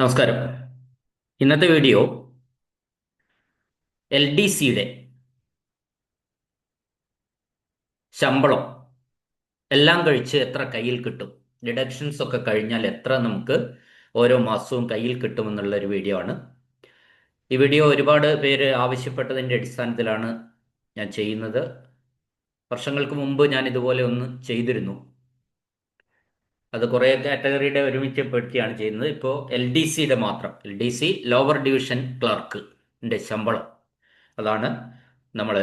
നമസ്കാരം. ഇന്നത്തെ video L D സിയുടെ ശമ്പളം എല്ലാം കഴിച്ച് എത്ര കയ്യിൽ കിട്ടും? ഡിഡക്ഷൻസ് ഒക്കെ കഴിഞ്ഞാൽ എത്ര നമുക്ക് ഓരോ മാസവും കയ്യിൽ കിട്ടുമെന്നുള്ള ഒരു വീഡിയോ ആണ്. ഈ വീഡിയോ ഒരുപാട് പേര് ആവശ്യപ്പെട്ടതിന്റെ അടിസ്ഥാനത്തിലാണ് ഞാൻ ചെയ്യുന്നത്. വർഷങ്ങൾക്ക് മുമ്പ് ഞാൻ ഇതുപോലെ ഒന്ന് ചെയ്തിരുന്നു. അത് കുറേ കാറ്റഗറിയുടെ ഒരുമിച്ച് പെടുത്തിയാണ് ചെയ്യുന്നത്. ഇപ്പോൾ എൽ ഡി സിയുടെ മാത്രം. L D C lower division ക്ലർക്കിന്റെ ശമ്പളം അതാണ് നമ്മൾ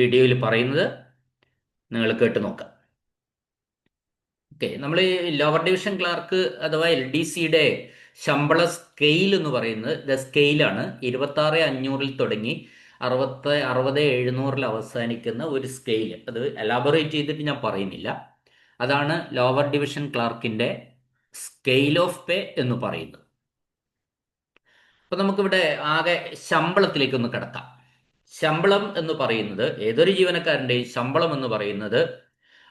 വീഡിയോയിൽ പറയുന്നത്. നിങ്ങൾ കേട്ട് നോക്കാം. ഓക്കെ നമ്മൾ ഈ ലോവർ ഡിവിഷൻ ക്ലർക്ക് അഥവാ എൽ ഡി സിയുടെ ശമ്പള സ്കെയിൽ എന്ന് പറയുന്നത് ദ സ്കെയിലാണ് ഇരുപത്തി ആറ് അഞ്ഞൂറിൽ തുടങ്ങി അറുപത്തി അറുപത് എഴുന്നൂറിൽ അവസാനിക്കുന്ന ഒരു സ്കെയിൽ അത് എലാബറേറ്റ് ചെയ്തിട്ട് ഞാൻ പറയുന്നില്ല. അതാണ് ലോവർ ഡിവിഷൻ ക്ലാർക്കിന്റെ സ്കെയിൽ ഓഫ് പേ എന്ന് പറയുന്നത്. അപ്പൊ നമുക്കിവിടെ ആകെ ശമ്പളത്തിലേക്ക് ഒന്ന് കിടക്കാം. ശമ്പളം എന്ന് പറയുന്നത് ഏതൊരു ജീവനക്കാരന്റെയും ശമ്പളം എന്ന് പറയുന്നത്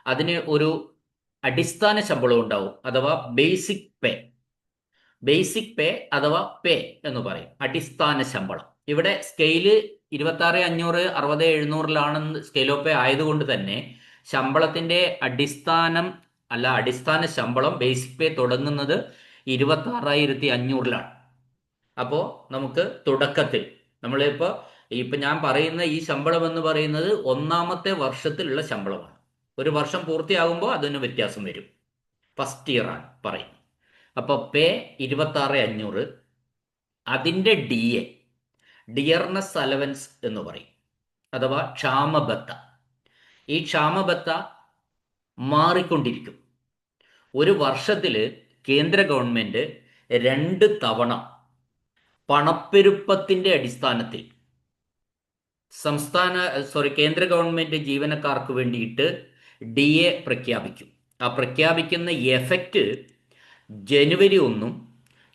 അതിന് ഒരു അടിസ്ഥാന ശമ്പളം ഉണ്ടാവും അഥവാ ബേസിക് പേ ബേസിക് പേ അഥവാ പേ എന്ന് പറയും അടിസ്ഥാന ശമ്പളം. ഇവിടെ സ്കെയിൽ ഇരുപത്തി ആറ് അഞ്ഞൂറ് അറുപത് എഴുന്നൂറിലാണെന്ന് സ്കെയിൽ ഓഫ് പേ ആയതുകൊണ്ട് തന്നെ ശമ്പളത്തിന്റെ അടിസ്ഥാനം അല്ല അടിസ്ഥാന ശമ്പളം ബേസിക് പേ തുടങ്ങുന്നത് ഇരുപത്തി ആറായിരത്തി അഞ്ഞൂറിലാണ് അപ്പോൾ നമുക്ക് തുടക്കത്തിൽ നമ്മളിപ്പോൾ ഇപ്പം ഞാൻ പറയുന്ന ഈ ശമ്പളം എന്ന് പറയുന്നത് ഒന്നാമത്തെ വർഷത്തിലുള്ള ശമ്പളമാണ്. ഒരു വർഷം പൂർത്തിയാകുമ്പോൾ അതിന് വ്യത്യാസം വരും. ഫസ്റ്റ് ഇയർ ആണ് പറയുന്നത് അപ്പോൾ പേ ഇരുപത്തി ആറ് അഞ്ഞൂറ് അതിന്റെ ഡി എ ഡിയർനെസ് അലവൻസ് എന്ന് പറയും. അഥവാ ക്ഷാമബത്ത. ഈ ക്ഷാമബത്ത മാറിക്കൊണ്ടിരിക്കും. ഒരു വർഷത്തിൽ കേന്ദ്ര ഗവൺമെന്റ് രണ്ട് തവണ പണപ്പെരുപ്പത്തിന്റെ അടിസ്ഥാനത്തിൽ സംസ്ഥാന സോറി കേന്ദ്ര ഗവൺമെന്റ് ജീവനക്കാർക്ക് വേണ്ടിയിട്ട് ഡി എ പ്രഖ്യാപിക്കും. ആ പ്രഖ്യാപിക്കുന്ന എഫക്റ്റ് ജനുവരി ഒന്നും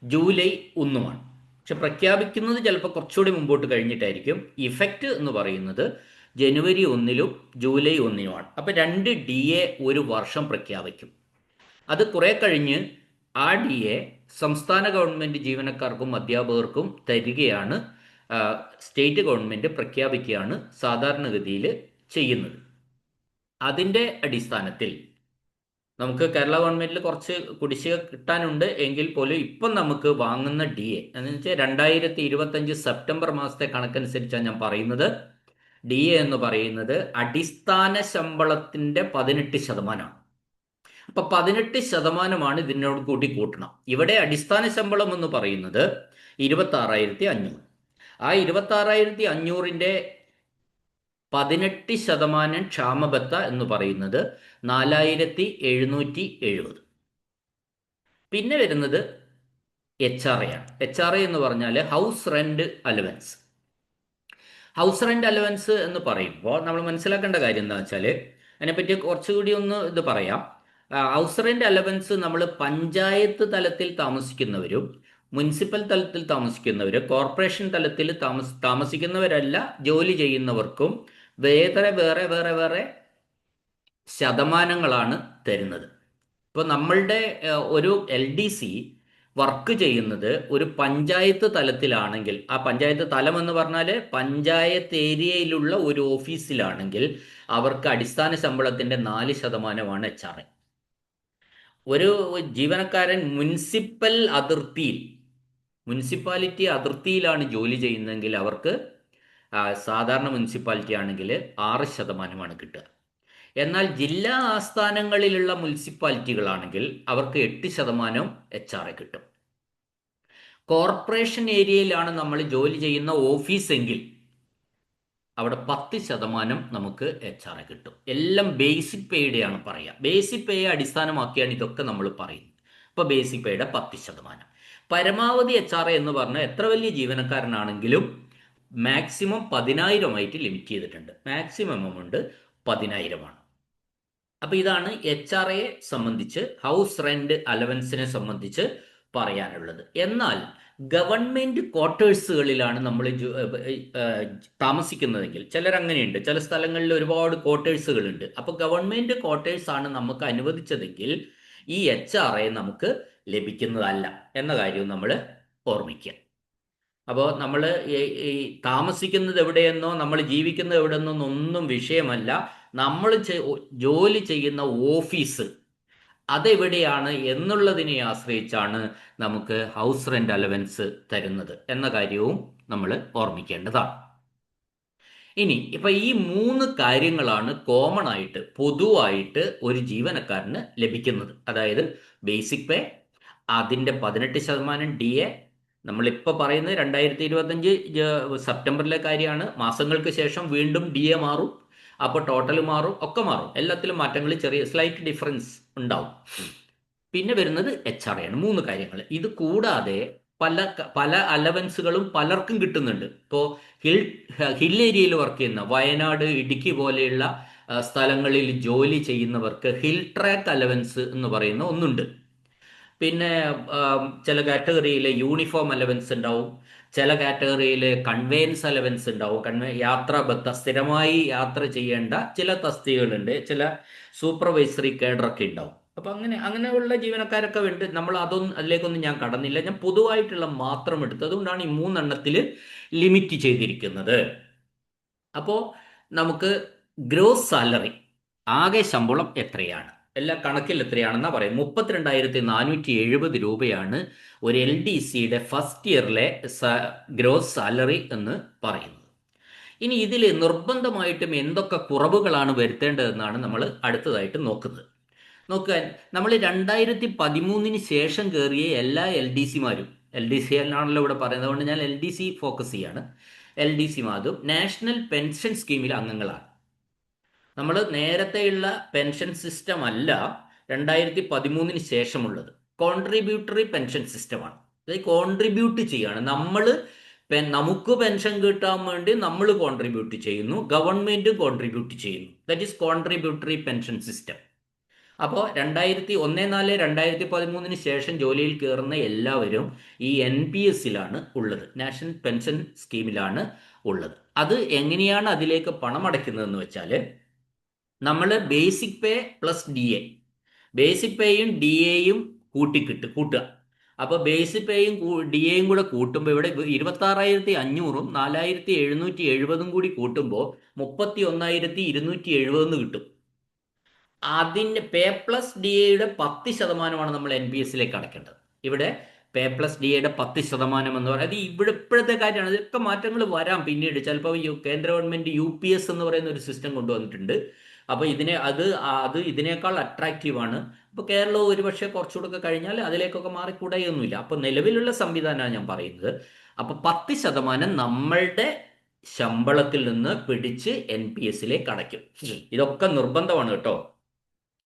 ജൂലൈ ഒന്നുമാണ്. പക്ഷെ പ്രഖ്യാപിക്കുന്നത് ചിലപ്പോൾ കുറച്ചുകൂടി മുമ്പോട്ട് കഴിഞ്ഞിട്ടായിരിക്കും. ഇഫക്റ്റ് എന്ന് പറയുന്നത് ജനുവരി ഒന്നിലും ജൂലൈ ഒന്നിനുമാണ് അപ്പം രണ്ട് ഡി എ ഒരു വർഷം പ്രഖ്യാപിക്കും. അത് കുറെ കഴിഞ്ഞ് ആ ഡി എ സംസ്ഥാന ഗവൺമെന്റ് ജീവനക്കാർക്കും അധ്യാപകർക്കും തരികയാണ് സ്റ്റേറ്റ് ഗവൺമെന്റ് പ്രഖ്യാപിക്കുകയാണ് സാധാരണഗതിയിൽ ചെയ്യുന്നത്. അതിന്റെ അടിസ്ഥാനത്തിൽ നമുക്ക് കേരള ഗവൺമെന്റിൽ കുറച്ച് കുടിശ്ശിക കിട്ടാനുണ്ട് എങ്കിൽ പോലും ഇപ്പം നമുക്ക് വാങ്ങുന്ന ഡി എ എന്ന് വെച്ചാൽ രണ്ടായിരത്തി ഇരുപത്തഞ്ച് സെപ്റ്റംബർ മാസത്തെ കണക്കനുസരിച്ചാണ് ഞാൻ പറയുന്നത്. ഡി എ എന്ന് പറയുന്നത് അടിസ്ഥാന ശമ്പളത്തിന്റെ പതിനെട്ട് ശതമാനമാണ്. അപ്പൊ പതിനെട്ട് ശതമാനമാണ് ഇതിനോട് കൂട്ടി കൂട്ടണം. ഇവിടെ അടിസ്ഥാന ശമ്പളം എന്ന് പറയുന്നത് ഇരുപത്തി ആറായിരത്തി അഞ്ഞൂറ് ആ ഇരുപത്തി ആറായിരത്തി അഞ്ഞൂറിന്റെ പതിനെട്ട് ശതമാനം ക്ഷാമബത്ത എന്ന് പറയുന്നത് നാലായിരത്തി എഴുന്നൂറ്റി എഴുപത് പിന്നെ വരുന്നത് എച്ച് ആർ എ ആണ്. എച്ച് ആർ എ എന്ന് പറഞ്ഞാൽ house rent allowance. House rent allowance എന്ന് പറയുമ്പോൾ നമ്മൾ മനസ്സിലാക്കേണ്ട കാര്യം എന്താ വെച്ചാൽ അതിനെപ്പറ്റി കുറച്ചുകൂടി ഒന്ന് ഇത് പറയാം. ഹൗസ് റെന്റ് അലവൻസ് നമ്മൾ പഞ്ചായത്ത് തലത്തിൽ താമസിക്കുന്നവരും മുനിസിപ്പൽ തലത്തിൽ താമസിക്കുന്നവർ കോർപ്പറേഷൻ തലത്തിൽ താമസ താമസിക്കുന്നവരല്ല ജോലി ചെയ്യുന്നവർക്കും വേറെ വേറെ വേറെ വേറെ ശതമാനങ്ങളാണ് തരുന്നത്. ഇപ്പോൾ നമ്മളുടെ ഒരു എൽ ഡി സി വർക്ക് ചെയ്യുന്നത് ഒരു പഞ്ചായത്ത് തലത്തിലാണെങ്കിൽ ആ പഞ്ചായത്ത് തലം എന്ന് പറഞ്ഞാൽ പഞ്ചായത്ത് ഏരിയയിലുള്ള ഒരു ഓഫീസിലാണെങ്കിൽ അവർക്ക് അടിസ്ഥാന ശമ്പളത്തിന്റെ നാല് ശതമാനമാണ് എച്ച് ആർ ഒരു ജീവനക്കാരൻ മുനിസിപ്പൽ അതിർത്തിയിൽ മുനിസിപ്പാലിറ്റി അതിർത്തിയിലാണ് ജോലി ചെയ്യുന്നതെങ്കിൽ അവർക്ക് സാധാരണ മുനിസിപ്പാലിറ്റി ആണെങ്കിൽ ആറ് ശതമാനമാണ് കിട്ടുക. എന്നാൽ ജില്ലാ ആസ്ഥാനങ്ങളിലുള്ള മുനിസിപ്പാലിറ്റികളാണെങ്കിൽ അവർക്ക് എട്ട് ശതമാനം എച്ച് ആർ കിട്ടും. കോർപ്പറേഷൻ ഏരിയയിലാണ് നമ്മൾ ജോലി ചെയ്യുന്ന ഓഫീസ് എങ്കിൽ അവിടെ പത്ത് ശതമാനം നമുക്ക് എച്ച് ആർ കിട്ടും. എല്ലാം ബേസിക് പേയുടെയാണ് പറയുക ബേസിക് പേയെ അടിസ്ഥാനമാക്കിയാണ് ഇതൊക്കെ നമ്മൾ പറയുന്നത്. അപ്പോൾ ബേസിക് പേയുടെ പത്ത് ശതമാനം. പരമാവധി എച്ച് ആർ എന്ന് പറഞ്ഞാൽ എത്ര വലിയ ജീവനക്കാരനാണെങ്കിലും മാക്സിമം പതിനായിരമായിട്ട് ലിമിറ്റ് ചെയ്തിട്ടുണ്ട്. മാക്സിമം എമൗണ്ട് പതിനായിരമാണ് അപ്പോൾ ഇതാണ് എച്ച് ആർ സംബന്ധിച്ച് ഹൗസ് റെന്റ് അലവൻസിനെ സംബന്ധിച്ച് പറയാനുള്ളത്. എന്നാൽ ഗവൺമെന്റ് ക്വാർട്ടേഴ്സുകളിലാണ് നമ്മൾ താമസിക്കുന്നതെങ്കിൽ ചിലർ അങ്ങനെയുണ്ട് ചില സ്ഥലങ്ങളിൽ ഒരുപാട് ക്വാർട്ടേഴ്സുകളുണ്ട് അപ്പോൾ ക്വാർട്ടേഴ്സ് ആണ് നമുക്ക് അനുവദിച്ചതെങ്കിൽ ഈ എച്ച് ആർ എ നമുക്ക് ലഭിക്കുന്നതല്ല എന്ന കാര്യവും നമ്മൾ ഓർമ്മിക്കുക. അപ്പോൾ നമ്മൾ ഈ താമസിക്കുന്നത് എവിടെയെന്നോ നമ്മൾ ജീവിക്കുന്നത് എവിടെയെന്നോ ഒന്നും വിഷയമല്ല. നമ്മൾ ജോലി ചെയ്യുന്ന ഓഫീസ് അതെവിടെയാണ് എന്നുള്ളതിനെ ആശ്രയിച്ചാണ് നമുക്ക് ഹൗസ് റെന്റ് അലവൻസ് തരുന്നത് എന്ന കാര്യവും നമ്മൾ ഓർമ്മിക്കേണ്ടതാണ്. ഇനി ഇപ്പൊ ഈ മൂന്ന് കാര്യങ്ങളാണ് കോമൺ ആയിട്ട് പൊതുവായിട്ട് ഒരു ജീവനക്കാരന് ലഭിക്കുന്നത്. അതായത് ബേസിക് പേ അതിന്റെ പതിനെട്ട് ശതമാനം ഡി എ നമ്മളിപ്പോൾ പറയുന്നത് രണ്ടായിരത്തി ഇരുപത്തഞ്ച് സെപ്റ്റംബറിലെ കാര്യമാണ്. മാസങ്ങൾക്ക് ശേഷം വീണ്ടും ഡി എ മാറും. അപ്പോൾ ടോട്ടൽ മാറും ഒക്കെ മാറും. എല്ലാത്തിലും മാറ്റങ്ങൾ ചെറിയ സ്ലൈറ്റ് ഡിഫറൻസ് ഉണ്ടാവും. പിന്നെ വരുന്നത് എച്ച് ആർ ആണ്. മൂന്ന് കാര്യങ്ങൾ. ഇത് കൂടാതെ പല പല അലവൻസുകളും പലർക്കും കിട്ടുന്നുണ്ട്. ഇപ്പോൾ ഹിൽ ഹിൽ ഏരിയയിൽ വർക്ക് ചെയ്യുന്ന വയനാട് ഇടുക്കി പോലെയുള്ള സ്ഥലങ്ങളിൽ ജോലി ചെയ്യുന്നവർക്ക് ഹിൽ ട്രാക്ക് അലവൻസ് എന്ന് പറയുന്ന ഒന്നുണ്ട്. പിന്നെ ചില കാറ്റഗറിയിലെ യൂണിഫോം അലവൻസ് ഉണ്ടാവും. ചില കാറ്റഗറിയിൽ കൺവെയൻസ് അലവൻസ് ഉണ്ടാവും. കൺവേ യാത്ര സ്ഥിരമായി യാത്ര ചെയ്യേണ്ട ചില തസ്തികകളുണ്ട്. ചില സൂപ്പർവൈസറി കേഡറൊക്കെ ഉണ്ടാവും. അപ്പം അങ്ങനെ അങ്ങനെയുള്ള ജീവനക്കാരൊക്കെ ഉണ്ട് നമ്മൾ അതൊന്നും അതിലേക്കൊന്നും ഞാൻ കടന്നില്ല. ഞാൻ പൊതുവായിട്ടുള്ള മാത്രം എടുത്തു അതുകൊണ്ടാണ് ഈ മൂന്നെണ്ണത്തിൽ ലിമിറ്റ് ചെയ്തിരിക്കുന്നത്. അപ്പോൾ നമുക്ക് ഗ്രോസ് സാലറി ആകെ ശമ്പളം എത്രയാണ്? എല്ലാ കണക്കിൽ എത്രയാണെന്നാ പറയും. മുപ്പത്തിരണ്ടായിരത്തി നാനൂറ്റി എഴുപത് രൂപയാണ് ഒരു എൽ ഡി സിയുടെ ഫസ്റ്റ് ഇയറിലെ ഗ്രോസ് സാലറി എന്ന് പറയുന്നത്. ഇനി ഇതിൽ നിർബന്ധമായിട്ടും എന്തൊക്കെ കുറവുകളാണ് വരുത്തേണ്ടതെന്നാണ് നമ്മൾ അടുത്തതായിട്ട് നോക്കുന്നത്. നോക്കാൻ നമ്മൾ രണ്ടായിരത്തി പതിമൂന്നിന് ശേഷം കയറിയ എല്ലാ എൽ ഡി സിമാരും എൽ ഡി സി ആണല്ലോ ഇവിടെ പറയുന്നത് അതുകൊണ്ട് ഞാൻ എൽ ഡി സി ഫോക്കസ് ചെയ്യാണ്. എൽ ഡി സിമാരും നാഷണൽ പെൻഷൻ സ്കീമിലെ അംഗങ്ങളാണ്. നമ്മൾ നേരത്തെയുള്ള പെൻഷൻ സിസ്റ്റം അല്ല രണ്ടായിരത്തി പതിമൂന്നിന് ശേഷമുള്ളത് കോൺട്രിബ്യൂട്ടറി പെൻഷൻ സിസ്റ്റമാണ് അതായത് കോൺട്രിബ്യൂട്ട് ചെയ്യാണ്. നമ്മൾ നമുക്ക് പെൻഷൻ കിട്ടാൻ വേണ്ടി നമ്മൾ കോൺട്രിബ്യൂട്ട് ചെയ്യുന്നു. ഗവൺമെന്റും കോൺട്രിബ്യൂട്ട് ചെയ്യുന്നു. That is contributory pension system അപ്പോൾ രണ്ടായിരത്തി ഒന്ന് നാല് രണ്ടായിരത്തി പതിമൂന്നിന് ശേഷം ജോലിയിൽ കയറുന്ന എല്ലാവരും ഈ എൻ പി എസിലാണ് ഉള്ളത്. നാഷണൽ പെൻഷൻ സ്കീമിലാണ് ഉള്ളത്. അത് എങ്ങനെയാണ് അതിലേക്ക് പണം അടയ്ക്കുന്നതെന്ന് വെച്ചാൽ നമ്മൾ basic pay plus D A basic പേയും D എയും കൂട്ടിക്കിട്ട് കൂട്ടുക. അപ്പോൾ ബേസിക് പേയും ഡി എയും കൂടെ കൂട്ടുമ്പോൾ ഇവിടെ ഇരുപത്തി ആറായിരത്തി അഞ്ഞൂറും നാലായിരത്തി എഴുന്നൂറ്റി എഴുപതും കൂടി കൂട്ടുമ്പോൾ മുപ്പത്തി ഒന്നായിരത്തി ഇരുന്നൂറ്റി എഴുപതെന്ന് കിട്ടും. അതിന്റെ പേ പ്ലസ് ഡി എയുടെ പത്ത് ശതമാനമാണ് നമ്മൾ എൻ പി എസിലേക്ക് അടയ്ക്കേണ്ടത് ഇവിടെ പേ പ്ലസ് ഡി എയുടെ പത്ത് ശതമാനം എന്ന് പറയുന്നത് ഇവിടെ ഇപ്പോഴത്തെ കാര്യമാണ്. ഇതൊക്കെ മാറ്റങ്ങൾ വരാം. പിന്നീട് ചിലപ്പോൾ കേന്ദ്ര ഗവൺമെന്റ് യു പി എസ് എന്ന് പറയുന്ന ഒരു സിസ്റ്റം കൊണ്ടുവന്നിട്ടുണ്ട്. അപ്പോൾ ഇതിനെ അത് അത് ഇതിനേക്കാൾ അട്രാക്റ്റീവാണ് അപ്പോൾ കേരളം ഒരുപക്ഷെ കുറച്ചുകൂടെ കഴിഞ്ഞാൽ അതിലേക്കൊക്കെ മാറിക്കൂടെയൊന്നുമില്ല. അപ്പോൾ നിലവിലുള്ള സംവിധാനമാണ് ഞാൻ പറയുന്നത്. അപ്പോൾ പത്ത് ശതമാനം നമ്മളുടെ ശമ്പളത്തിൽ നിന്ന് പിടിച്ച് എൻ പി എസിലേക്ക് അടയ്ക്കും. ഇതൊക്കെ നിർബന്ധമാണ് കേട്ടോ.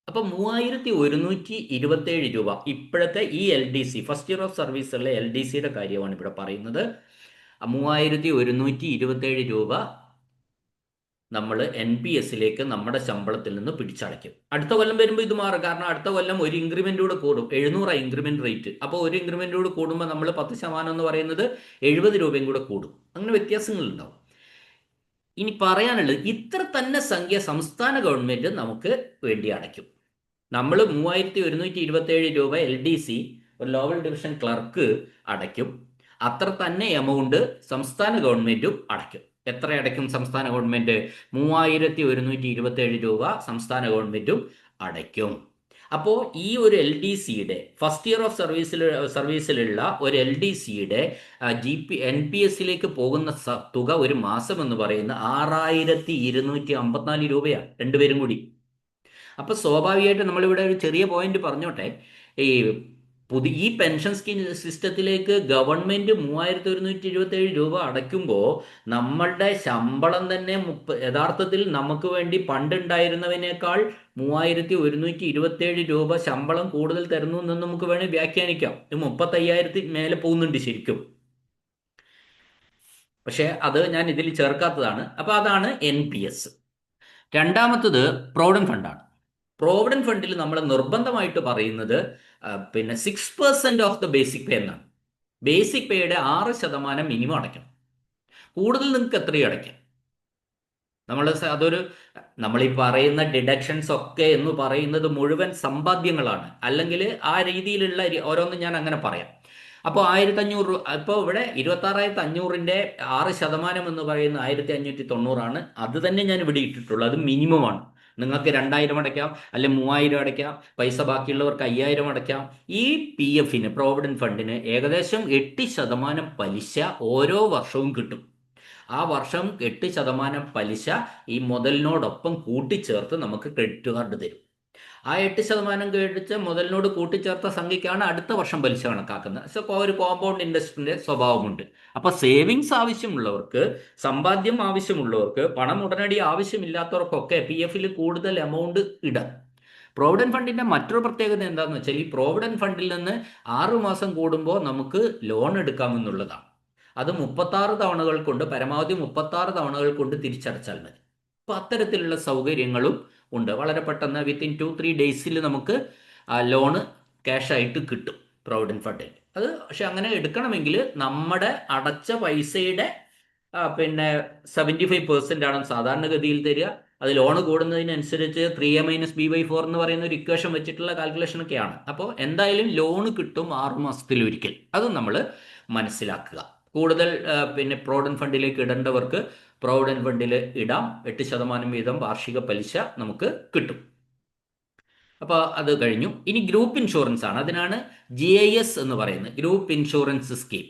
അപ്പൊ മൂവായിരത്തി ഒരുന്നൂറ്റി ഇരുപത്തേഴ് രൂപ. ഇപ്പോഴത്തെ ഈ L D C first year of സർവീസുള്ള L D സിയുടെ കാര്യമാണ് ഇവിടെ പറയുന്നത്. മൂവായിരത്തി ഒരുന്നൂറ്റി ഇരുപത്തേഴ് രൂപ നമ്മൾ എൻ പി എസിലേക്ക് നമ്മുടെ ശമ്പളത്തിൽ നിന്ന് പിടിച്ചടയ്ക്കും. അടുത്ത കൊല്ലം വരുമ്പോൾ ഇത് മാറും. കാരണം അടുത്ത കൊല്ലം ഒരു ഇൻക്രിമെന്റ് കൂടെ കൂടും. എഴുന്നൂറ് ഇൻക്രിമെന്റ് റേറ്റ് അപ്പോൾ ഒരു ഇൻക്രിമെന്റ് കൂടെ കൂടുമ്പോൾ നമ്മൾ പത്ത് ശതമാനം എന്ന് പറയുന്നത് എഴുപത് രൂപയും കൂടെ കൂടും. അങ്ങനെ വ്യത്യാസങ്ങളുണ്ടാവും. ഇനി പറയാനുള്ളത് ഇത്ര തന്നെ സംഖ്യ സംസ്ഥാന ഗവൺമെന്റ് നമുക്ക് വേണ്ടി അടയ്ക്കും. നമ്മൾ മൂവായിരത്തി ഒരുന്നൂറ്റി ഇരുപത്തേഴ് രൂപ എൽ ഡി സി ഒരു ലോവൽ ഡിവിഷൻ ക്ലർക്ക് അടയ്ക്കും. അത്ര തന്നെ എമൗണ്ട് സംസ്ഥാന ഗവൺമെന്റും അടയ്ക്കും. എത്ര അടയ്ക്കും സംസ്ഥാന ഗവൺമെന്റ് മൂവായിരത്തി ഒരുന്നൂറ്റി ഇരുപത്തേഴ് രൂപ സംസ്ഥാന ഗവൺമെന്റും അടയ്ക്കും. അപ്പോൾ ഈ ഒരു എൽ ഡി സിയുടെ ഫസ്റ്റ് ഇയർ ഓഫ് സർവീസിൽ സർവീസിലുള്ള ഒരു എൽ ഡി സിയുടെ ജി പി എൻ പി എസിലേക്ക് പോകുന്ന തുക ഒരു മാസം എന്ന് പറയുന്ന ആറായിരത്തി ഇരുന്നൂറ്റി അമ്പത്തിനാല് രൂപയാണ് രണ്ടുപേരും കൂടി. അപ്പോൾ സ്വാഭാവികമായിട്ട് നമ്മളിവിടെ ഒരു ചെറിയ പോയിന്റ് പറഞ്ഞോട്ടെ. ഈ പുതിയ ഈ പെൻഷൻ സ്കീം സിസ്റ്റത്തിലേക്ക് ഗവൺമെന്റ് മൂവായിരത്തി ഒരുന്നൂറ്റി ഇരുപത്തി ഏഴ് രൂപ അടയ്ക്കുമ്പോൾ നമ്മളുടെ ശമ്പളം തന്നെ മുപ്പ യഥാർത്ഥത്തിൽ നമുക്ക് വേണ്ടി പണ്ടുണ്ടായിരുന്നതിനേക്കാൾ മൂവായിരത്തി ഒരുന്നൂറ്റി ഇരുപത്തി ഏഴ് രൂപ ശമ്പളം കൂടുതൽ തരുന്നു എന്ന് നമുക്ക് വേണമെങ്കിൽ വ്യാഖ്യാനിക്കാം. ഇത് മുപ്പത്തയ്യായിരത്തി മേലെ പോകുന്നുണ്ട് ശരിക്കും. പക്ഷേ അത് ഞാൻ ഇതിൽ ചേർക്കാത്തതാണ്. അപ്പോൾ അതാണ് എൻ പി എസ് രണ്ടാമത്തത് പ്രോവിഡന്റ് ഫണ്ടാണ് പ്രോവിഡന്റ് ഫണ്ടിൽ നമ്മൾ നിർബന്ധമായിട്ട് പറയുന്നത് പിന്നെ six percent of the basic pay എന്നാണ്. ബേസിക് പേയുടെ ആറ് ശതമാനം മിനിമം അടയ്ക്കണം. കൂടുതൽ നിങ്ങൾക്ക് എത്രയും അടയ്ക്കാം. നമ്മൾ അതൊരു നമ്മൾ ഈ പറയുന്ന ഡിഡക്ഷൻസ് ഒക്കെ എന്ന് പറയുന്നത് മുഴുവൻ സമ്പാദ്യങ്ങളാണ്. അല്ലെങ്കിൽ ആ രീതിയിലുള്ള ഓരോന്നും ഞാൻ അങ്ങനെ പറയാം. അപ്പോൾ ആയിരത്തി അഞ്ഞൂറ് ഇപ്പോൾ ഇവിടെ ഇരുപത്തി ആറായിരത്തി അഞ്ഞൂറിന്റെ ആറ് ശതമാനം എന്ന് പറയുന്ന ആയിരത്തി അഞ്ഞൂറ്റി തൊണ്ണൂറാണ് അത് തന്നെ ഞാൻ ഇവിടെ ഇട്ടിട്ടുള്ളൂ അത് മിനിമമാണ് നിങ്ങൾക്ക് രണ്ടായിരം അടയ്ക്കാം അല്ലെ മൂവായിരം അടയ്ക്കാം പൈസ ബാക്കിയുള്ളവർക്ക് അയ്യായിരം അടയ്ക്കാം. ഈ പി എഫിന് പ്രോവിഡന്റ് ഫണ്ടിന് ഏകദേശം എട്ട് ശതമാനം പലിശ ഓരോ വർഷവും കിട്ടും. ആ വർഷം എട്ട് ശതമാനം പലിശ ഈ മുതലിനോടൊപ്പം കൂട്ടിച്ചേർത്ത് നമുക്ക് ക്രെഡിറ്റ് കാർഡ് തരും. ആ എട്ട് ശതമാനം കഴിച്ച് മുതലിനോട് കൂട്ടിച്ചേർത്ത സംഖ്യയ്ക്കാണ് അടുത്ത വർഷം പലിശ കണക്കാക്കുന്നത്. സോ ഒരു കോമ്പൗണ്ട് ഇൻട്രസ്റ്റിന്റെ സ്വഭാവമുണ്ട്. അപ്പൊ സേവിങ്സ് ആവശ്യമുള്ളവർക്ക് സമ്പാദ്യം ആവശ്യമുള്ളവർക്ക് പണം ഉടനടി ആവശ്യമില്ലാത്തവർക്കൊക്കെ പി എഫിൽ കൂടുതൽ എമൗണ്ട് ഇടാം. പ്രോവിഡന്റ് ഫണ്ടിന്റെ മറ്റൊരു പ്രത്യേകത എന്താണെന്ന് വെച്ചാൽ ഈ പ്രോവിഡന്റ് ഫണ്ടിൽ നിന്ന് ആറു മാസം കൂടുമ്പോൾ നമുക്ക് ലോൺ എടുക്കാമെന്നുള്ളതാണ് അത് മുപ്പത്താറ് തവണകൾ കൊണ്ട് പരമാവധി മുപ്പത്താറ് തവണകൾ കൊണ്ട് തിരിച്ചടച്ചാൽ മതി. അപ്പൊ അത്തരത്തിലുള്ള സൗകര്യങ്ങളും ഉണ്ട്. വളരെ പെട്ടെന്ന് വിത്തിൻ ടു ത്രീ ഡേയ്സിൽ നമുക്ക് ലോണ് ക്യാഷായിട്ട് കിട്ടും പ്രൊവിഡന്റ് ഫണ്ടിൽ അത് പക്ഷെ അങ്ങനെ എടുക്കണമെങ്കിൽ നമ്മുടെ അടച്ച പൈസയുടെ പിന്നെ സെവന്റി ഫൈവ് പെർസെന്റ് ആണ് സാധാരണഗതിയിൽ തരിക. അത് ലോൺ കൂടുന്നതിനനുസരിച്ച് three A minus B by four എന്ന് പറയുന്ന ഒരു ഇക്വേഷൻ വെച്ചിട്ടുള്ള കാൽക്കുലേഷൻ ഒക്കെയാണ്. അപ്പോൾ എന്തായാലും ലോൺ കിട്ടും ആറുമാസത്തിലൊരിക്കൽ അതും നമ്മൾ മനസ്സിലാക്കുക. കൂടുതൽ പിന്നെ പ്രോവിഡന്റ് ഫണ്ടിലേക്ക് ഇടേണ്ടവർക്ക് പ്രോവിഡന്റ് ഫണ്ടിൽ ഇടാം. എട്ട് ശതമാനം വീതം വാർഷിക പലിശ നമുക്ക് കിട്ടും. അപ്പോൾ അത് കഴിഞ്ഞു. ഇനി ഗ്രൂപ്പ് ഇൻഷുറൻസ് ആണ്. അതിനാണ് ജി ഐ എസ് എന്ന് പറയുന്നത്. ഗ്രൂപ്പ് ഇൻഷുറൻസ് സ്കീം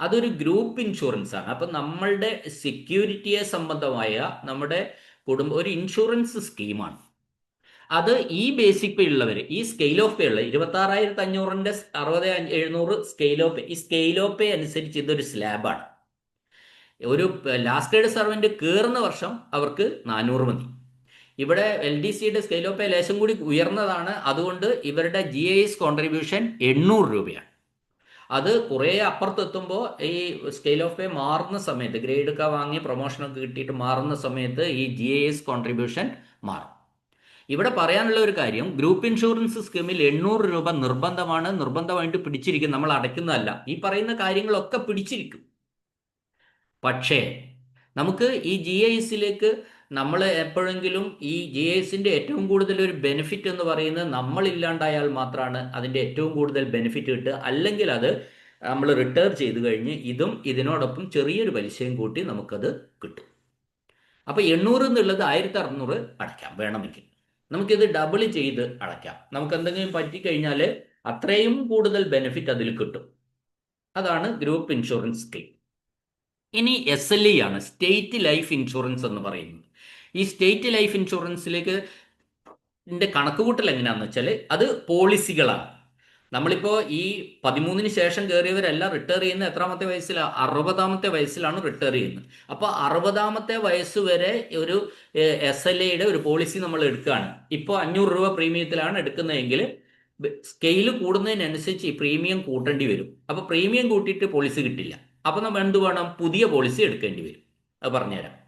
അതൊരു ഗ്രൂപ്പ് ഇൻഷുറൻസ് ആണ്. അപ്പം നമ്മളുടെ സെക്യൂരിറ്റിയെ സംബന്ധമായ നമ്മുടെ കുടുംബ ഒരു ഇൻഷുറൻസ് സ്കീമാണ് അത് ഈ ബേസിക് പേ ഉള്ളവർ ഈ സ്കെയിൽ ഓഫ് പേ ഉള്ള ഇരുപത്തി ആറായിരത്തി അഞ്ഞൂറിന്റെ അറുപത് എഴുന്നൂറ് സ്കെയിൽ ഓഫ് പേ ഈ സ്കെയിൽ ഓഫ് പേ അനുസരിച്ച് ഇതൊരു സ്ലാബാണ് ഒരു ലാസ്റ്റ് ഗ്രേഡ് സർവന്റ് കയറുന്ന വർഷം അവർക്ക് നാനൂറ് മതി. ഇവിടെ എൽ ഡി സിയുടെ സ്കെയിൽ ഓഫ് പേ ലേശം കൂടി ഉയർന്നതാണ് അതുകൊണ്ട് ഇവരുടെ ജി ഐ എസ് കോൺട്രിബ്യൂഷൻ എണ്ണൂറ് രൂപയാണ്. അത് കുറേ അപ്പുറത്തെത്തുമ്പോൾ ഈ സ്കെയിൽ ഓഫ് പേ മാറുന്ന സമയത്ത് ഗ്രേഡ് ഒക്കെ വാങ്ങി പ്രൊമോഷനൊക്കെ കിട്ടിയിട്ട് മാറുന്ന സമയത്ത് ഈ ജി ഐ എസ് കോൺട്രിബ്യൂഷൻ മാറും. ഇവിടെ പറയാനുള്ള ഒരു കാര്യം ഗ്രൂപ്പ് ഇൻഷുറൻസ് സ്കീമിൽ എണ്ണൂറ് രൂപ നിർബന്ധമാണ് നിർബന്ധമായിട്ട് പിടിച്ചിരിക്കും നമ്മൾ അടയ്ക്കുന്നതല്ല. ഈ പറയുന്ന കാര്യങ്ങളൊക്കെ പിടിച്ചിരിക്കും. പക്ഷേ നമുക്ക് ഈ ജി ഐ എസിലേക്ക് നമ്മൾ എപ്പോഴെങ്കിലും ഈ ജി എസിന്റെ ഏറ്റവും കൂടുതൽ ഒരു ബെനിഫിറ്റ് എന്ന് പറയുന്നത് നമ്മൾ ഇല്ലാണ്ടായാൽ മാത്രമാണ് അതിന്റെ ഏറ്റവും കൂടുതൽ ബെനിഫിറ്റ് കിട്ടുക. അല്ലെങ്കിൽ അത് നമ്മൾ റിട്ടയർ ചെയ്ത് കഴിഞ്ഞ് ഇതും ഇതിനോടൊപ്പം ചെറിയൊരു പലിശയും കൂട്ടി നമുക്കത് കിട്ടും. അപ്പോൾ എണ്ണൂറ് എന്നുള്ളത് ആയിരത്തി അറുന്നൂറ് അടയ്ക്കാം വേണമെങ്കിൽ. നമുക്കിത് ഡബിൾ ചെയ്ത് അടയ്ക്കാം. നമുക്ക് എന്തെങ്കിലും പറ്റിക്കഴിഞ്ഞാൽ അത്രയും കൂടുതൽ ബെനിഫിറ്റ് അതിൽ കിട്ടും. അതാണ് ഗ്രൂപ്പ് ഇൻഷുറൻസ് സ്കീം ഇനി എസ് എൽ ഇ ആണ് സ്റ്റേറ്റ് ലൈഫ് ഇൻഷുറൻസ് എന്ന് പറയുന്നത്. ഈ സ്റ്റേറ്റ് ലൈഫ് ഇൻഷുറൻസിലേക്ക് കണക്കുകൂട്ടൽ എങ്ങനെയാണെന്ന് വെച്ചാൽ അത് പോളിസികളാണ് നമ്മളിപ്പോൾ ഈ പതിമൂന്നിന് ശേഷം കയറിയവരെല്ലാം റിട്ടയർ ചെയ്യുന്ന എത്രാമത്തെ വയസ്സിലാണ് അറുപതാമത്തെ വയസ്സിലാണ് റിട്ടയർ ചെയ്യുന്നത്. അപ്പൊ അറുപതാമത്തെ വയസ്സ് വരെ ഒരു എസ് എൽ എയുടെ ഒരു പോളിസി നമ്മൾ എടുക്കുകയാണ്. ഇപ്പോൾ അഞ്ഞൂറ് രൂപ പ്രീമിയത്തിലാണ് എടുക്കുന്നതെങ്കിൽ സ്കെയിൽ കൂടുന്നതിനനുസരിച്ച് ഈ പ്രീമിയം കൂട്ടേണ്ടി വരും. അപ്പോൾ പ്രീമിയം കൂട്ടിയിട്ട് പോളിസി കിട്ടില്ല. അപ്പോൾ നമ്മൾ എന്ത് വേണം? പുതിയ പോളിസി എടുക്കേണ്ടി വരും. അത് പറഞ്ഞുതരാം.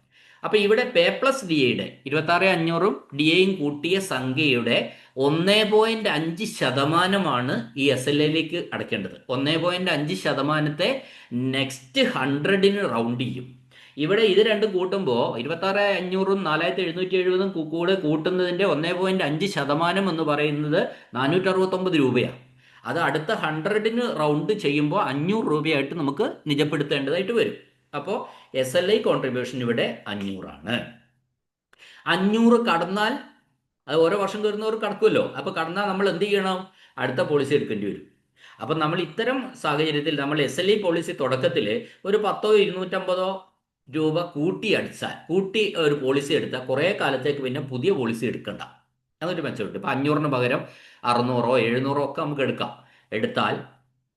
അപ്പോൾ ഇവിടെ പേ പ്ലസ് ഡി എയുടെ ഇരുപത്തി ആറ് അഞ്ഞൂറും ഡി എയും കൂട്ടിയ സംഖ്യയുടെ ഒന്നേ പോയിന്റ് അഞ്ച് ശതമാനമാണ് ഈ എസ് എൽ എയിലേക്ക് അടയ്ക്കേണ്ടത്. ഒന്നേ പോയിന്റ് അഞ്ച് ശതമാനത്തെ നെക്സ്റ്റ് ഹൺഡ്രഡിന് റൗണ്ട് ചെയ്യും. ഇവിടെ ഇത് രണ്ടും കൂട്ടുമ്പോൾ ഇരുപത്തി ആറ് അഞ്ഞൂറും നാലായിരത്തി എഴുന്നൂറ്റി എഴുപതും കൂടെ കൂട്ടുന്നതിന്റെ ഒന്നേ പോയിന്റ് അഞ്ച് ശതമാനം എന്ന് പറയുന്നത് നാനൂറ്റി അറുപത്തൊമ്പത് രൂപയാണ് അത് അടുത്ത ഹൺഡ്രഡിന് റൗണ്ട് ചെയ്യുമ്പോൾ അഞ്ഞൂറ് രൂപയായിട്ട് നമുക്ക് നിജപ്പെടുത്തേണ്ടതായിട്ട് വരും. അപ്പോൾ എസ് എൽ ഐ കോൺട്രിബ്യൂഷൻ ഇവിടെ അഞ്ഞൂറാണ്. അഞ്ഞൂറ് കടന്നാൽ അത് ഓരോ വർഷം കയറുന്നവർ കടക്കുമല്ലോ. അപ്പോൾ കടന്നാൽ നമ്മൾ എന്ത് ചെയ്യണം? അടുത്ത പോളിസി എടുക്കേണ്ടി വരും. അപ്പം നമ്മൾ ഇത്തരം സാഹചര്യത്തിൽ നമ്മൾ എസ് എൽ ഐ പോളിസി തുടക്കത്തിൽ ഒരു പത്തോ ഇരുന്നൂറ്റമ്പതോ രൂപ കൂട്ടി അടിച്ചാൽ കൂട്ടി ഒരു പോളിസി എടുത്താൽ കുറേ കാലത്തേക്ക് പിന്നെ പുതിയ പോളിസി എടുക്കണ്ട. അതൊരു മെച്ചമുണ്ട് ഇപ്പം അഞ്ഞൂറിന് പകരം അറുന്നൂറോ എഴുന്നൂറോ ഒക്കെ നമുക്ക് എടുക്കാം. എടുത്താൽ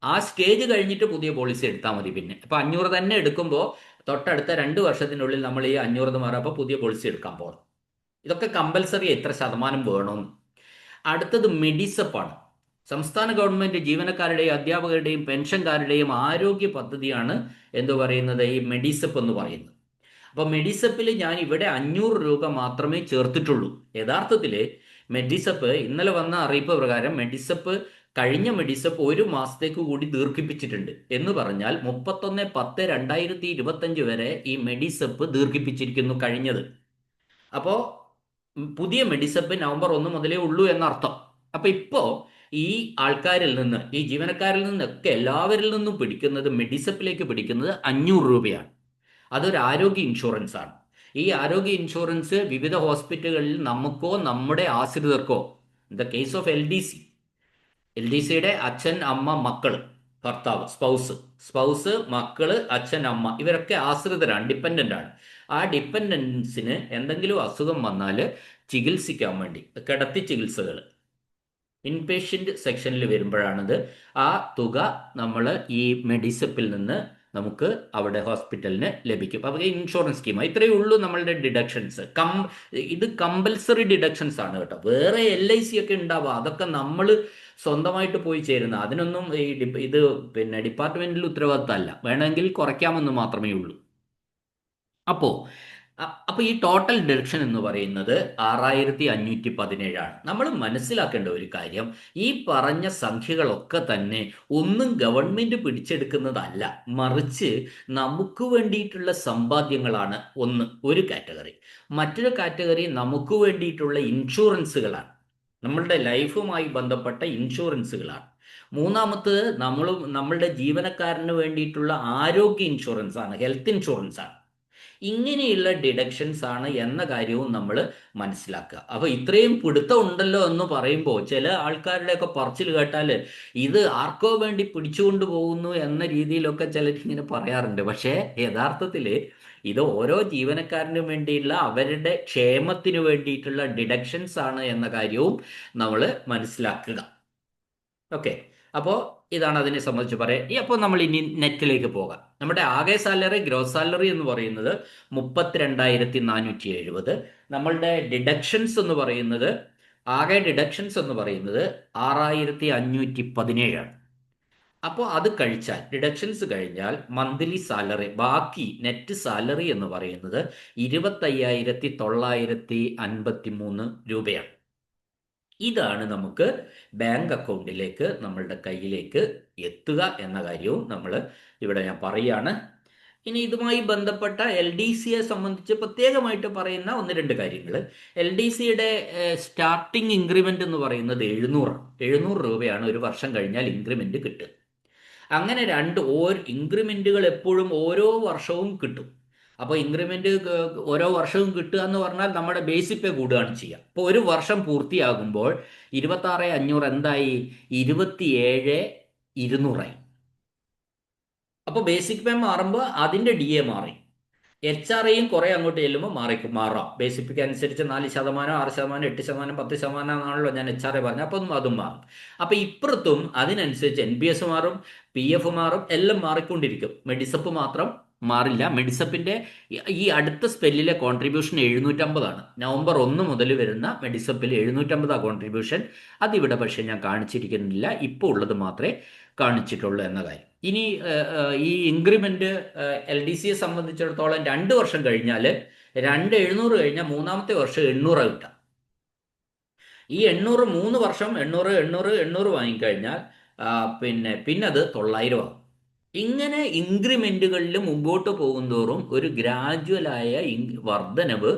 ആ സ്റ്റേജ് കഴിഞ്ഞിട്ട് പുതിയ പോളിസി എടുത്താൽ മതി പിന്നെ. അപ്പൊ അഞ്ഞൂറ് തന്നെ എടുക്കുമ്പോൾ തൊട്ടടുത്ത രണ്ട് വർഷത്തിനുള്ളിൽ നമ്മൾ ഈ അഞ്ഞൂറ് എന്ന് പറയുമ്പോൾ പുതിയ പോളിസി എടുക്കാൻ പോകണം ഇതൊക്കെ കമ്പൽസറി എത്ര ശതമാനം വേണമെന്ന് അടുത്തത് മെഡിസപ്പാണ് സംസ്ഥാന ഗവൺമെന്റ് ജീവനക്കാരുടെയും അധ്യാപകരുടെയും പെൻഷൻകാരുടെയും ആരോഗ്യ പദ്ധതിയാണ് എന്ന് പറയുന്നത്? ഈ മെഡിസപ്പ് എന്ന് പറയുന്നത്. അപ്പോൾ മെഡിസപ്പിൽ ഞാൻ ഇവിടെ അഞ്ഞൂറ് രൂപ മാത്രമേ ചേർത്തിട്ടുള്ളൂ. യഥാർത്ഥത്തിൽ മെഡിസപ്പ് ഇന്നലെ വന്ന അറിയിപ്പ് പ്രകാരം മെഡിസപ്പ് കഴിഞ്ഞ മെഡിസപ്പ് ഒരു മാസത്തേക്ക് കൂടി ദീർഘിപ്പിച്ചിട്ടുണ്ട്. എന്ന് പറഞ്ഞാൽ മുപ്പത്തൊന്ന് പത്ത് രണ്ടായിരത്തി ഇരുപത്തഞ്ച് വരെ ഈ മെഡിസപ്പ് ദീർഘിപ്പിച്ചിരിക്കുന്നു കഴിഞ്ഞത്. അപ്പോ പുതിയ മെഡിസപ്പ് നവംബർ ഒന്ന് മുതലേ ഉള്ളൂ എന്നർത്ഥം. അപ്പൊ ഇപ്പോ ഈ ആൾക്കാരിൽ നിന്ന് ഈ ജീവനക്കാരിൽ നിന്നൊക്കെ എല്ലാവരിൽ നിന്നും പിടിക്കുന്നത് മെഡിസപ്പിലേക്ക് പിടിക്കുന്നത് അഞ്ഞൂറ് രൂപയാണ്. അതൊരു ആരോഗ്യ ഇൻഷുറൻസ് ആണ്. ഈ ആരോഗ്യ ഇൻഷുറൻസ് വിവിധ ഹോസ്പിറ്റലുകളിൽ നമുക്കോ നമ്മുടെ ആശ്രിതർക്കോ the case of L D C L D സിയുടെ അച്ഛൻ അമ്മ മക്കൾ ഭർത്താവ് സ്പൗസ് സ്പൗസ് മക്കൾ അച്ഛൻ അമ്മ ഇവരൊക്കെ ആശ്രിതരാണ് ഡിപ്പെൻഡന്റ് ആണ്. ആ ഡിപ്പെൻഡൻസിന് എന്തെങ്കിലും അസുഖം വന്നാൽ ചികിത്സിക്കാൻ വേണ്ടി കിടത്തി ചികിത്സകൾ ഇൻപേഷ്യന്റ് സെക്ഷനിൽ വരുമ്പോഴാണിത് ആ തുക നമ്മൾ ഈ മെഡിസപ്പിൽ നിന്ന് നമുക്ക് അവിടെ ഹോസ്പിറ്റലിന് ലഭിക്കും. അപ്പോൾ ഇൻഷുറൻസ് സ്കീം ഇത്രയേ ഉള്ളൂ നമ്മളുടെ ഡിഡക്ഷൻസ് കം ഇത് കമ്പൽസറി ഡിഡക്ഷൻസ് ആണ് കേട്ടോ. വേറെ എൽ ഐ സി ഒക്കെ ഉണ്ടാവുക. അതൊക്കെ നമ്മൾ സ്വന്തമായിട്ട് പോയി ചേരുന്ന അതിനൊന്നും ഈ ഇത് പിന്നെ ഡിപ്പാർട്ട്മെന്റിൽ ഉത്തരവാദിത്തമല്ല. വേണമെങ്കിൽ കുറയ്ക്കാമെന്ന് മാത്രമേ ഉള്ളൂ. അപ്പോ അപ്പോൾ ഈ ടോട്ടൽ ഡിഡക്ഷൻ എന്ന് പറയുന്നത് ആറായിരത്തി അഞ്ഞൂറ്റി പതിനേഴാണ് നമ്മൾ മനസ്സിലാക്കേണ്ട ഒരു കാര്യം ഈ പറഞ്ഞ സംഖ്യകളൊക്കെ തന്നെ ഒന്നും ഗവൺമെന്റ് പിടിച്ചെടുക്കുന്നതല്ല. മറിച്ച് നമുക്ക് വേണ്ടിയിട്ടുള്ള സമ്പാദ്യങ്ങളാണ് ഒന്ന് ഒരു കാറ്റഗറി മറ്റൊരു കാറ്റഗറി നമുക്ക് വേണ്ടിയിട്ടുള്ള ഇൻഷുറൻസുകളാണ് നമ്മളുടെ ലൈഫുമായി ബന്ധപ്പെട്ട ഇൻഷുറൻസുകളാണ്. മൂന്നാമത്തത് നമ്മൾ നമ്മളുടെ ജീവനക്കാരന് വേണ്ടിയിട്ടുള്ള ആരോഗ്യ ഇൻഷുറൻസ് ആണ് ഹെൽത്ത് ഇൻഷുറൻസ് ആണ് ഇങ്ങനെയുള്ള ഡിഡക്ഷൻസ് ആണ് എന്ന കാര്യവും നമ്മൾ മനസ്സിലാക്കുക. അപ്പോൾ ഇത്രയും പിടുത്തം ഉണ്ടല്ലോ എന്ന് പറയുമ്പോൾ ചില ആൾക്കാരുടെയൊക്കെ പറച്ചിൽ കേട്ടാൽ ഇത് ആർക്കോ വേണ്ടി പിടിച്ചുകൊണ്ട് പോകുന്നു എന്ന രീതിയിലൊക്കെ ചിലർ ഇങ്ങനെ പറയാറുണ്ട്. പക്ഷേ യഥാർത്ഥത്തിൽ ഇത് ഓരോ ജീവനക്കാരനും വേണ്ടിയുള്ള അവരുടെ ക്ഷേമത്തിന് വേണ്ടിയിട്ടുള്ള ഡിഡക്ഷൻസ് ആണ് എന്ന കാര്യവും നമ്മൾ മനസ്സിലാക്കുക. ഓക്കെ അപ്പോൾ ഇതാണ് അതിനെ സംബന്ധിച്ച് പറയാം ഈ അപ്പോൾ നമ്മൾ ഇനി നെറ്റിലേക്ക് പോകാം. നമ്മുടെ ആകെ സാലറി ഗ്രോസ് സാലറി എന്ന് പറയുന്നത് മുപ്പത്തിരണ്ടായിരത്തി നാനൂറ്റി എഴുപത് നമ്മളുടെ ഡിഡക്ഷൻസ് എന്ന് പറയുന്നത് ആകെ ഡിഡക്ഷൻസ് എന്ന് പറയുന്നത് ആറായിരത്തി അഞ്ഞൂറ്റി പതിനേഴാണ് അപ്പോൾ അത് കഴിച്ചാൽ ഡിഡക്ഷൻസ് കഴിഞ്ഞാൽ മന്ത്ലി സാലറി ബാക്കി നെറ്റ് സാലറി എന്ന് പറയുന്നത് ഇരുപത്തയ്യായിരത്തി തൊള്ളായിരത്തി അൻപത്തി മൂന്ന് രൂപയാണ്. ഇതാണ് നമുക്ക് ബാങ്ക് അക്കൗണ്ടിലേക്ക് നമ്മളുടെ കയ്യിലേക്ക് എത്തുക എന്ന കാര്യവും നമ്മൾ ഇവിടെ ഞാൻ പറയുകയാണ് ഇനി ഇതുമായി ബന്ധപ്പെട്ട എൽ ഡി സിയെ സംബന്ധിച്ച് പ്രത്യേകമായിട്ട് പറയുന്ന ഒന്ന് രണ്ട് കാര്യങ്ങൾ. എൽ ഡി സിയുടെ സ്റ്റാർട്ടിംഗ് ഇൻക്രിമെന്റ് എന്ന് പറയുന്നത് എഴുന്നൂറാണ്. എഴുന്നൂറ് രൂപയാണ് ഒരു വർഷം കഴിഞ്ഞാൽ ഇൻക്രിമെന്റ് കിട്ടുക. അങ്ങനെ രണ്ട് ഓരോ ഇൻക്രിമെന്റുകൾ എപ്പോഴും ഓരോ വർഷവും കിട്ടും. അപ്പോൾ ഇൻക്രിമെന്റ് ഓരോ വർഷവും കിട്ടുക എന്ന് പറഞ്ഞാൽ നമ്മുടെ ബേസിക് പേ കൂടുകയാണ് ചെയ്യുക. അപ്പോൾ ഒരു വർഷം പൂർത്തിയാകുമ്പോൾ ഇരുപത്താറ് അഞ്ഞൂറ് എന്തായി? ഇരുപത്തിയേഴ് ഇരുന്നൂറായി. അപ്പോൾ ബേസിക് പേ മാറുമ്പോൾ അതിന്റെ ഡി എ മാറി. എച്ച് ആർ ഐയും കുറെ അങ്ങോട്ട് ചെല്ലുമ്പോൾ മാറി മാറാം. ബേസിക് പേ അനുസരിച്ച് നാല് ശതമാനം ആറ് ശതമാനം എട്ട് ശതമാനം പത്ത് ശതമാനം ആണല്ലോ ഞാൻ എച്ച് ആർ ഐ പറഞ്ഞത്. അപ്പം അതും മാറും. അപ്പം ഇപ്പുറത്തും അതിനനുസരിച്ച് എൻ ബി എസ് മാറും പി എഫ് മാറും എല്ലാം മാറിക്കൊണ്ടിരിക്കും. മെഡിസപ്പ് മാത്രം മാറില്ല. മെഡിസപ്പിന്റെ ഈ അടുത്ത സ്പെല്ലിലെ കോൺട്രിബ്യൂഷൻ എഴുന്നൂറ്റമ്പതാണ്. നവംബർ ഒന്ന് മുതൽ വരുന്ന മെഡിസപ്പിൽ എഴുന്നൂറ്റമ്പതാണ് കോൺട്രിബ്യൂഷൻ അതിവിടെ പക്ഷേ ഞാൻ കാണിച്ചിരിക്കുന്നില്ല. ഇപ്പോൾ ഉള്ളത് മാത്രമേ കാണിച്ചിട്ടുള്ളൂ എന്ന കാര്യം. ഇനി ഈ ഇൻക്രിമെന്റ് എൽ ഡി സിയെ സംബന്ധിച്ചിടത്തോളം രണ്ട് വർഷം കഴിഞ്ഞാൽ രണ്ട് എഴുന്നൂറ് കഴിഞ്ഞാൽ മൂന്നാമത്തെ വർഷം എണ്ണൂറ് കിട്ടാം. ഈ എണ്ണൂറ് മൂന്ന് വർഷം എണ്ണൂറ് എണ്ണൂറ് എണ്ണൂറ് വാങ്ങിക്കഴിഞ്ഞാൽ പിന്നെ പിന്നെ അത് തൊള്ളായിരം ആകും ഇങ്ങനെ ഇൻക്രിമെന്റുകളിൽ മുമ്പോട്ട് പോകുന്തോറും ഒരു ഗ്രാജുവലായ വർധനവ്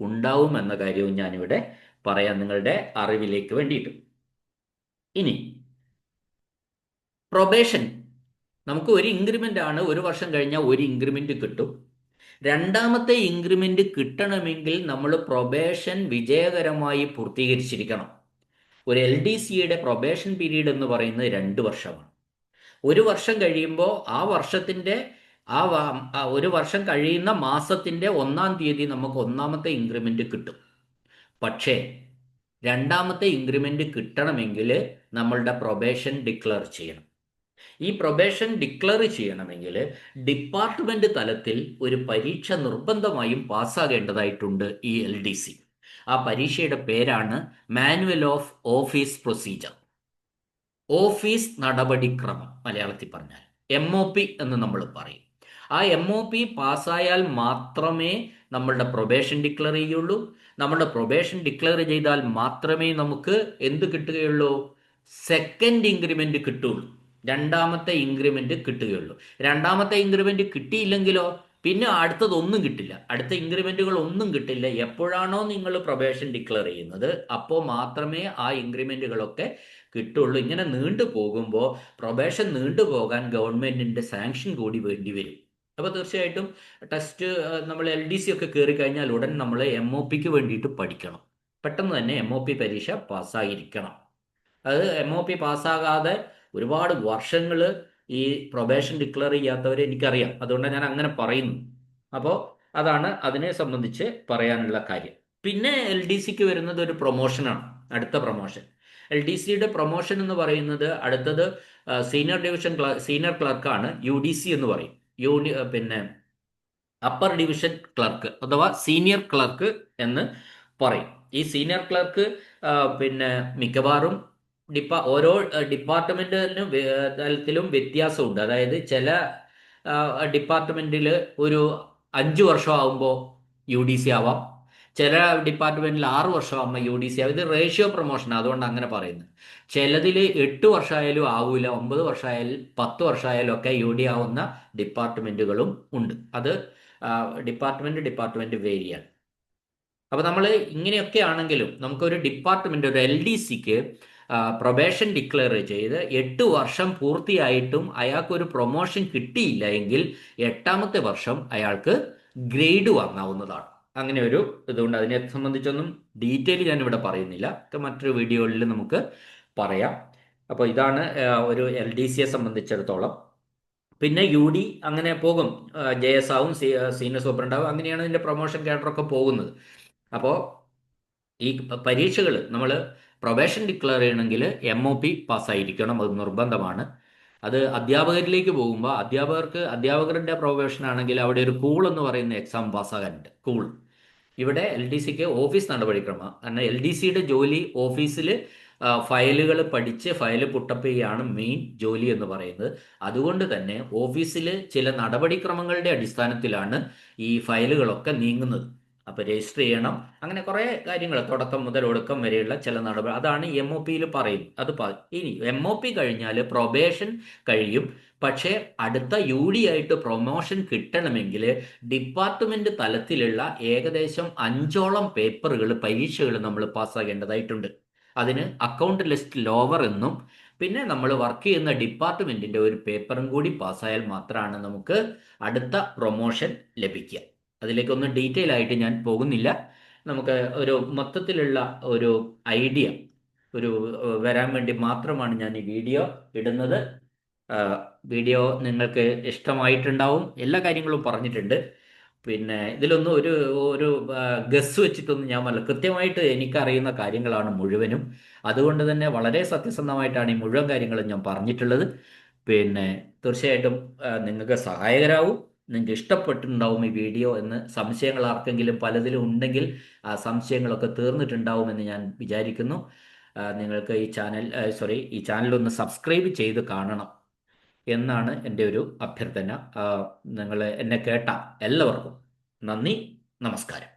ഉണ്ടാവും എന്ന കാര്യവും ഞാനിവിടെ പറയാം നിങ്ങളുടെ അറിവിലേക്ക് വേണ്ടിയിട്ട്. ഇനി പ്രൊബേഷൻ. നമുക്ക് ഒരു ഇൻക്രിമെന്റ് ആണ്. ഒരു വർഷം കഴിഞ്ഞാൽ ഒരു ഇൻക്രിമെന്റ് കിട്ടും. രണ്ടാമത്തെ ഇൻക്രിമെന്റ് കിട്ടണമെങ്കിൽ നമ്മൾ പ്രൊബേഷൻ വിജയകരമായി പൂർത്തീകരിച്ചിരിക്കണം. ഒരു എൽ ഡി സിയുടെ പ്രൊബേഷൻ പീരീഡ് എന്ന് പറയുന്നത് രണ്ട് വർഷമാണ്. ഒരു വർഷം കഴിയുമ്പോൾ ആ വർഷത്തിന്റെ ആ ഒരു വർഷം കഴിയുന്ന മാസത്തിന്റെ ഒന്നാം തീയതി നമുക്ക് ഒന്നാമത്തെ ഇൻക്രിമെന്റ് കിട്ടും. പക്ഷേ രണ്ടാമത്തെ ഇൻക്രിമെന്റ് കിട്ടണമെങ്കിൽ നമ്മളുടെ പ്രൊബേഷൻ ഡിക്ലെയർ ചെയ്യണം. ഈ പ്രൊബേഷൻ ഡിക്ലെയർ ചെയ്യണമെങ്കിൽ ഡിപ്പാർട്ട്മെന്റ് തലത്തിൽ ഒരു പരീക്ഷ നിർബന്ധമായും പാസ്സാകേണ്ടതായിട്ടുണ്ട് ഈ എൽ ഡി സി ആ പരീക്ഷയുടെ പേരാണ് manual of office procedure office നടപടിക്രമം മലയാളത്തിൽ പറഞ്ഞാൽ എം ഒ പി എന്ന് നമ്മൾ പറയും. ആ എം ഒ പി പാസ്സായാൽ മാത്രമേ നമ്മളുടെ പ്രൊബേഷൻ ഡിക്ലെയർ ചെയ്യുള്ളൂ. നമ്മളുടെ പ്രൊബേഷൻ ഡിക്ലെയർ ചെയ്താൽ മാത്രമേ നമുക്ക് എന്ത് കിട്ടുകയുള്ളൂ? സെക്കൻഡ് ഇൻക്രിമെന്റ് കിട്ടുള്ളൂ. രണ്ടാമത്തെ ഇൻക്രിമെന്റ് കിട്ടുകയുള്ളൂ. രണ്ടാമത്തെ ഇൻക്രിമെന്റ് കിട്ടിയില്ലെങ്കിലോ പിന്നെ അടുത്തതൊന്നും കിട്ടില്ല. അടുത്ത ഇൻക്രിമെന്റുകൾ ഒന്നും കിട്ടില്ല. എപ്പോഴാണോ നിങ്ങൾ പ്രൊബേഷൻ ഡിക്ലെയർ ചെയ്യുന്നത് അപ്പോൾ മാത്രമേ ആ ഇൻക്രിമെന്റുകളൊക്കെ കിട്ടുള്ളൂ. ഇങ്ങനെ നീണ്ടു പോകുമ്പോൾ പ്രൊബേഷൻ നീണ്ടു പോകാൻ ഗവൺമെന്റിന്റെ സാങ്ഷൻ കൂടി വേണ്ടി വരും. അപ്പോൾ തീർച്ചയായിട്ടും ടെസ്റ്റ് നമ്മൾ എൽ ഡി സി ഒക്കെ കയറി കഴിഞ്ഞാൽ ഉടൻ നമ്മൾ എം ഒ പിക്ക് വേണ്ടിയിട്ട് പഠിക്കണം. പെട്ടെന്ന് തന്നെ എം ഒ പി പരീക്ഷ പാസ്സായിരിക്കണം അത് എം ഒ പി പാസ്സാകാതെ ഒരുപാട് വർഷങ്ങൾ ഈ പ്രൊബേഷൻ ഡിക്ലെയർ ചെയ്യാത്തവരെ എനിക്കറിയാം. അതുകൊണ്ടാണ് ഞാൻ അങ്ങനെ പറയുന്നു അപ്പോൾ അതാണ് അതിനെ സംബന്ധിച്ച് പറയാനുള്ള കാര്യം. പിന്നെ എൽ ഡി സിക്ക് വരുന്നത് ഒരു പ്രൊമോഷനാണ് അടുത്ത പ്രൊമോഷൻ എൽ ഡി സിയുടെ പ്രൊമോഷൻ എന്ന് പറയുന്നത് അടുത്തത് സീനിയർ ഡിവിഷൻ സീനിയർ ക്ലർക്കാണ് യു ഡി സി എന്ന് പറയും. യൂണി പിന്നെ അപ്പർ ഡിവിഷൻ ക്ലർക്ക് അഥവാ സീനിയർ ക്ലർക്ക് എന്ന് പറയും. ഈ സീനിയർ ക്ലർക്ക് പിന്നെ മിക്കവാറും ഡിപ്പാ ഓരോ ഡിപ്പാർട്ട്മെന്റിനും തലത്തിലും വ്യത്യാസമുണ്ട്. അതായത് ചില ഡിപ്പാർട്ട്മെന്റിൽ ഒരു അഞ്ച് വർഷം ആകുമ്പോൾ യു ഡി സി ആവാം. ചില ഡിപ്പാർട്ട്മെന്റിൽ ആറ് വർഷം ആകുമ്പോൾ യു ഡി സി ആവും. ഇത് റേഷ്യോ പ്രൊമോഷൻ അതുകൊണ്ട് അങ്ങനെ പറയുന്നത് ചിലതിൽ എട്ട് വർഷമായാലും ആവൂല ഒമ്പത് വർഷമായാലും പത്ത് വർഷമായാലും ഒക്കെ യു ഡി ആവുന്ന ഡിപ്പാർട്ട്മെന്റുകളും ഉണ്ട്. അത് ഡിപ്പാർട്ട്മെന്റ് ഡിപ്പാർട്ട്മെന്റ് വേരിയാണ്. അപ്പോൾ നമ്മൾ ഇങ്ങനെയൊക്കെ ആണെങ്കിലും നമുക്കൊരു ഡിപ്പാർട്ട്മെന്റ് ഒരു എൽ ഡി സിക്ക് പ്രൊബേഷൻ ഡിക്ലെയർ ചെയ്ത് എട്ട് വർഷം പൂർത്തിയായിട്ടും അയാൾക്കൊരു പ്രൊമോഷൻ കിട്ടിയില്ല എങ്കിൽ എട്ടാമത്തെ വർഷം അയാൾക്ക് ഗ്രേഡ് വാങ്ങാവുന്നതാണ് അങ്ങനെ ഒരു ഇതുകൊണ്ട് അതിനെ സംബന്ധിച്ചൊന്നും ഡീറ്റെയിൽ ഞാൻ ഇവിടെ പറയുന്നില്ല മറ്റൊരു വീഡിയോയിൽ നമുക്ക് പറയാം. അപ്പോൾ ഇതാണ് ഒരു എൽ ഡി സിയെ സംബന്ധിച്ചിടത്തോളം. പിന്നെ യു ഡി അങ്ങനെ പോകും. ജെ എസ് ആവും സീനിയർ സൂപ്രണ്ടാവും അങ്ങനെയാണ് ഇതിന്റെ പ്രൊമോഷൻ കേഡറൊക്കെ പോകുന്നത്. അപ്പോൾ ഈ പരീക്ഷകൾ നമ്മൾ പ്രൊബേഷൻ ഡിക്ലെയർ ചെയ്യണമെങ്കിൽ എം ഒ പി പാസ്സായിരിക്കണം. അത് നിർബന്ധമാണ്. അത് അധ്യാപകരിലേക്ക് പോകുമ്പോൾ അധ്യാപകർക്ക് അധ്യാപകരുടെ പ്രൊബേഷൻ ആണെങ്കിൽ അവിടെ ഒരു കൂൾ എന്ന് പറയുന്ന എക്സാം പാസ്സാകാനുണ്ട്. കൂൾ. ഇവിടെ എൽ ഡി സിക്ക് ഓഫീസ് നടപടിക്രമം. കാരണം എൽ ഡി സിയുടെ ജോലി ഓഫീസിൽ ഫയലുകൾ പഠിച്ച് ഫയൽ പുട്ടപ്പ് ചെയ്യാണ് മെയിൻ ജോലി എന്ന് പറയുന്നത്. അതുകൊണ്ട് തന്നെ ഓഫീസിൽ ചില നടപടിക്രമങ്ങളുടെ അടിസ്ഥാനത്തിലാണ് ഈ ഫയലുകളൊക്കെ നീങ്ങുന്നത്. അപ്പോൾ രജിസ്റ്റർ ചെയ്യണം. അങ്ങനെ കുറേ കാര്യങ്ങൾ തുടക്കം മുതൽ ഒടുക്കം വരെയുള്ള ചില നടപടി അതാണ് എം ഒ പിയിൽ പറയും അത് ഇനി എം ഒ പി കഴിഞ്ഞാൽ പ്രൊബേഷൻ കഴിയും. പക്ഷേ അടുത്ത യു ഡി ആയിട്ട് പ്രൊമോഷൻ കിട്ടണമെങ്കിൽ ഡിപ്പാർട്ട്മെന്റ് തലത്തിലുള്ള ഏകദേശം അഞ്ചോളം പേപ്പറുകൾ പരീക്ഷകൾ നമ്മൾ പാസ്സാകേണ്ടതായിട്ടുണ്ട്. അതിന് അക്കൗണ്ട് ലിസ്റ്റ് ലോവർ എന്നും പിന്നെ നമ്മൾ വർക്ക് ചെയ്യുന്ന ഡിപ്പാർട്ട്മെന്റിന്റെ ഒരു പേപ്പറും കൂടി പാസ്സായാൽ മാത്രമാണ് നമുക്ക് അടുത്ത പ്രൊമോഷൻ ലഭിക്കുക. അതിലേക്കൊന്നും ഡീറ്റെയിൽ ആയിട്ട് ഞാൻ പോകുന്നില്ല. നമുക്ക് ഒരു മൊത്തത്തിലുള്ള ഒരു ഐഡിയ ഒരു വരാൻ വേണ്ടി മാത്രമാണ് ഞാൻ ഈ വീഡിയോ ഇടുന്നത്. വീഡിയോ നിങ്ങൾക്ക് ഇഷ്ടമായിട്ടുണ്ടാവും. എല്ലാ കാര്യങ്ങളും പറഞ്ഞിട്ടുണ്ട്. പിന്നെ ഇതിലൊന്നും ഒരു ഒരു ഗസ് വെച്ചിട്ടൊന്നും ഞാൻ പറയില്ല കൃത്യമായിട്ട് എനിക്കറിയുന്ന കാര്യങ്ങളാണ് മുഴുവനും. അതുകൊണ്ട് തന്നെ വളരെ സത്യസന്ധമായിട്ടാണ് ഈ മുഴുവൻ കാര്യങ്ങളും ഞാൻ പറഞ്ഞിട്ടുള്ളത്. പിന്നെ തീർച്ചയായിട്ടും നിങ്ങൾക്ക് സഹായകരാവും നിങ്ങൾക്ക് ഇഷ്ടപ്പെട്ടിട്ടുണ്ടാവും ഈ വീഡിയോ എന്ന് സംശയങ്ങൾ ആർക്കെങ്കിലും പലതിലും ഉണ്ടെങ്കിൽ ആ സംശയങ്ങളൊക്കെ തീർന്നിട്ടുണ്ടാവുമെന്ന് ഞാൻ വിചാരിക്കുന്നു. നിങ്ങൾക്ക് ഈ ചാനൽ സോറി ഈ ചാനൽ ഒന്ന് സബ്സ്ക്രൈബ് ചെയ്ത് കാണണം എന്നാണ് എന്റെ ഒരു അഭ്യർത്ഥന. നിങ്ങൾ എന്നെ കേട്ട എല്ലാവർക്കും നന്ദി നമസ്കാരം.